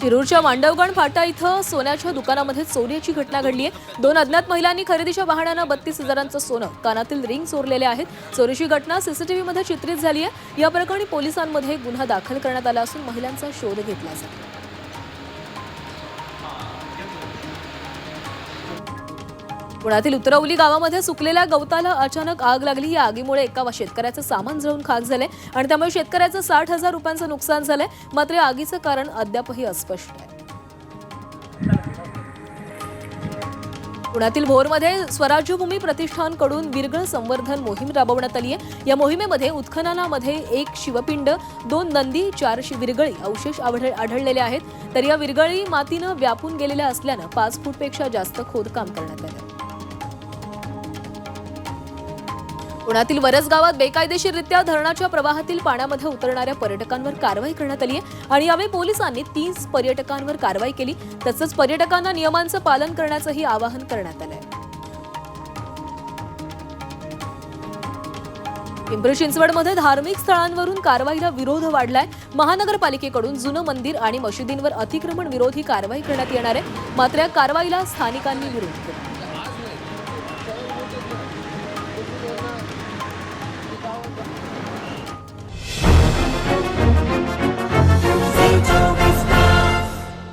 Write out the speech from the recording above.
शिरूरच्या मांडवगण फाटा इथं सोन्याच्या दुकानामध्ये चोरीची घटना घडली आहे. दोन अज्ञात महिलांनी खरेदीच्या वाहनानं बत्तीस हजारांचं सोनं कानातील रिंग चोरलेले आहेत. चोरीची घटना सीसीटीव्हीमध्ये चित्रित झाली आहे. या प्रकरणी पोलिसांमध्ये गुन्हा दाखल करण्यात आला असून महिलांचा शोध घेतला जातो पुण्यातील उतरवली गावामध्ये सुकलेल्या गवताला अचानक आग लागली. या आगीमुळे एका शेतकऱ्याचं सामान जळून खाक झाले आणि त्यामुळे शेतकऱ्याचं साठ हजार रुपयांचं नुकसान झालंय. मात्र या आगीचं कारण अद्यापही अस्पष्ट आहे. पुण्यातील भोरमध्ये स्वराज्यभूमी प्रतिष्ठानकडून विरगळ संवर्धन मोहीम राबवण्यात आली आहे. या मोहिमेमध्ये उत्खननामध्ये एक शिवपिंड दोन नंदी चार विरगळी अवशेष आढळलेले आहेत. तर या विरगळी मातीनं व्यापून गेलेल्या असल्यानं पाच फूटपेक्षा जास्त खोदकाम करण्यात आलं. पुण्यातील वरस गावात बेकायदेशीररित्या धरणाच्या प्रवाहातील पाण्यामध्ये उतरणाऱ्या पर्यटकांवर कारवाई करण्यात आली आहे आणि यावेळी पोलिसांनी तीस पर्यटकांवर कारवाई केली. तसंच पर्यटकांना नियमांचं पालन करण्याचंही आवाहन करण्यात आलंय. पिंपरी चिंचवडमध्ये धार्मिक स्थळांवरून कारवाईला विरोध वाढलाय. महानगरपालिकेकडून जुनं मंदिर आणि मशिदींवर अतिक्रमण विरोधी कारवाई करण्यात येणार आहे. मात्र या कारवाईला स्थानिकांनी विरोध केला.